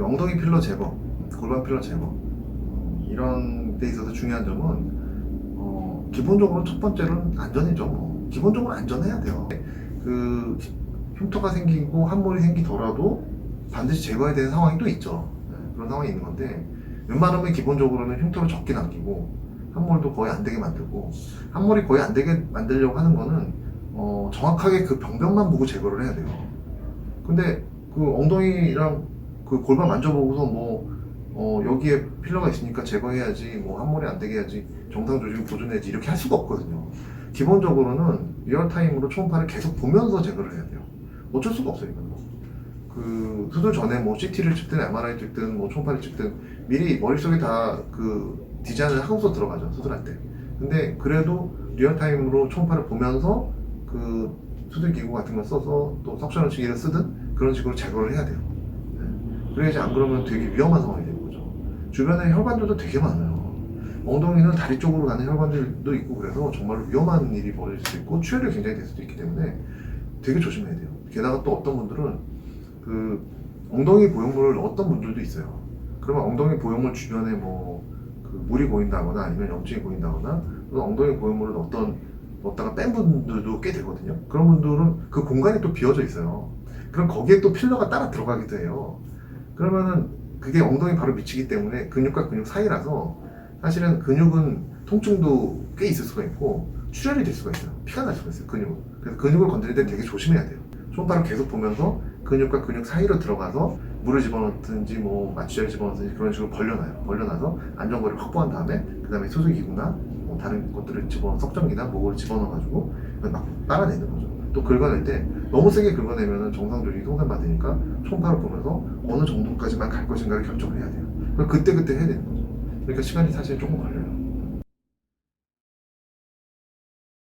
그 엉덩이 필러 제거, 골반 필러 제거 어, 이런 데 있어서 중요한 점은 어, 기본적으로 첫 번째로는 안전이죠. 뭐. 기본적으로 안전해야 돼요. 그 흉터가 생기고 함몰이 생기더라도 반드시 제거해야 되는 상황이 또 있죠. 네, 그런 상황이 있는 건데 웬만하면 기본적으로는 흉터를 적게 남기고 함몰도 거의 안 되게 만들고 함몰이 거의 안 되게 만들려고 하는 거는 어, 정확하게 그 병변만 보고 제거를 해야 돼요. 근데 그 엉덩이랑 그 골반 만져보고서 뭐 어, 여기에 필러가 있으니까 제거해야지 뭐 함몰이 안 되게 해야지 정상 조직을 보존해야지 이렇게 할 수가 없거든요. 기본적으로는 리얼타임으로 초음파를 계속 보면서 제거를 해야 돼요. 어쩔 수가 없어요 이거는. 그 수술 전에 뭐 CT를 찍든 MRI 찍든 뭐 초음파를 찍든 미리 머릿속에 다 그 디자인을 하고서 들어가죠 수술할 때. 근데 그래도 리얼타임으로 초음파를 보면서 그 수술 기구 같은 걸 써서 또 석션을 치기를 쓰든 그런 식으로 제거를 해야 돼요. 네. 그래야지 안 그러면 되게 위험한 상황이 되는 거죠. 주변에 혈관들도 되게 많아요. 엉덩이는 다리 쪽으로 가는 혈관들도 있고 그래서 정말로 위험한 일이 벌어질 수 있고 출혈이 굉장히 될 수도 있기 때문에 되게 조심해야 돼요. 게다가 또 어떤 분들은 그 엉덩이 보형물을 넣었던 분들도 있어요. 그러면 엉덩이 보형물 주변에 뭐 그 물이 고인다거나 아니면 염증이 고인다거나 또는 엉덩이 보형물을 넣었던 넣었다가 뺀 분들도 꽤 되거든요. 그런 분들은 그 공간이 또 비어져 있어요. 그럼 거기에 또 필러가 따라 들어가기도 해요. 그러면은 그게 엉덩이 바로 미치기 때문에 근육과 근육 사이라서 사실은 근육은 통증도 꽤 있을 수가 있고 출혈이 될 수가 있어요. 피가 날 수가 있어요. 근육은. 그래서 근육을 건드릴 때 되게 조심해야 돼요. 초음파를 계속 보면서 근육과 근육 사이로 들어가서 물을 집어넣든지 뭐 마취제를 집어넣든지 그런 식으로 벌려놔요. 벌려놔서 안전거리를 확보한 다음에 그 다음에 소수기구나 뭐 다른 것들을 집어 석정기나 목을 집어넣어가지고 막 빨아내는 거죠. 또 긁어낼 때 너무 세게 긁어내면 정상 조직이 손상받으니까 초음파를 보면서 어느 정도까지만 갈 것인가를 결정을 해야 돼요. 그때 그때 해야 되는 거죠. 그러니까 시간이 사실 조금 걸려요.